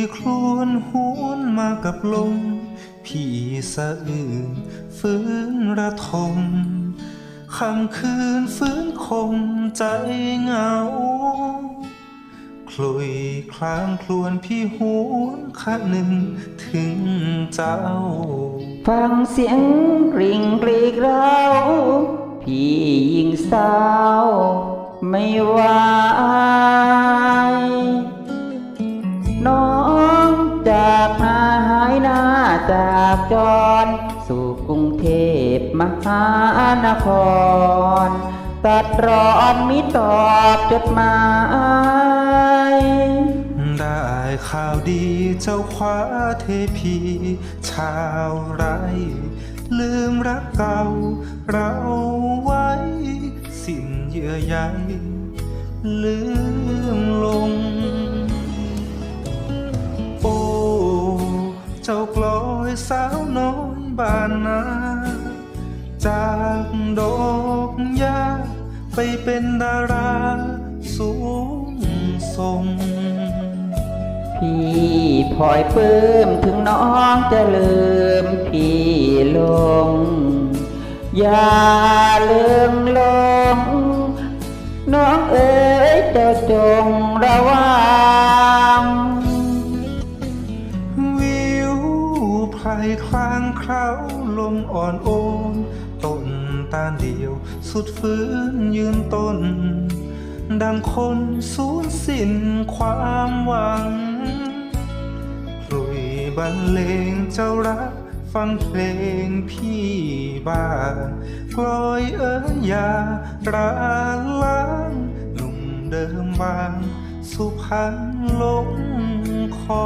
ยคลุยครวนหวนมากับลม พี่สะอื่นฟื้นระทมคำคืนฟื้นคมใจเหงา คลุยคลางครวนพี่หวนคะหนึ่งถึงเจ้า ฟังเสียงกริ่งกรีกเราพี่ยิงเศร้าไม่วน้ จากจร สู่กรุงเทพมหานคร ตัดรอนมิตอบจดหมาย ได้ข่าวดีเจ้าคว้าเทพี ชาวไร ลืมรักเก่า เราไว้ สิ้นเยื่อใยลืมลง ไปเป็นดาราสูงส่งพี่พลอยปลื้มถึงน้องจะลืมพี่ลง อย่าลืมลง น้องเอ๋ยเจ้าจงระวัง วิวไพรคลางเคล้าลมอ่อนโอนต้น ตาลเดียว สุดฟื้นยืนต้น ดังคนสูญสิ้นความหวังคลุยบรรเลงเจ้ารักฟังเพลงพี่บ้านกลอยเอ๋ยอยาราล้างหนุ่มเดิมบาง สุพรรณลงคอ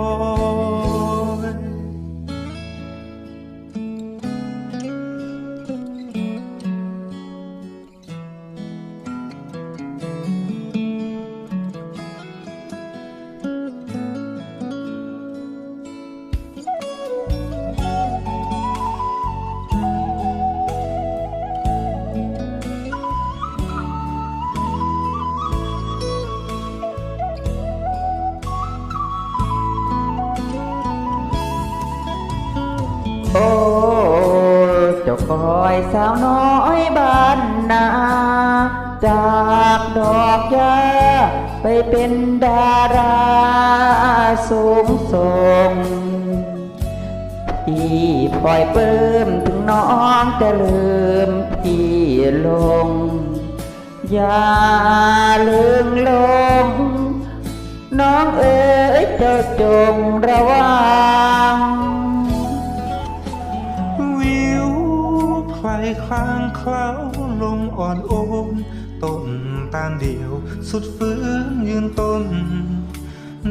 จ้าคอยสาวน้อยบ้านนา จากดอกยาไปเป็นดาราสูงส่งพี่พลอยปลื้มถึงน้องจะลืมพี่ลง อย่าลืมลง ไพรคลางเคล้าลมอ่อนโอนต้นตาลเดียว สุดฟื้นยืนต้น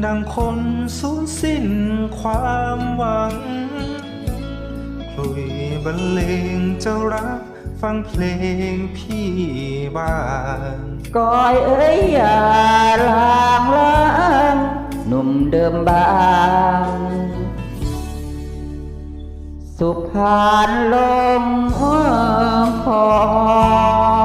ดังคนสูญสิ้นความหวังคลุยบรรเลงเจ้ารักฟังเพลงพี่บ้านก้อยเอ้ยอย่าลางลางหนุ่มเดิมบาง สุพรรณลงคอย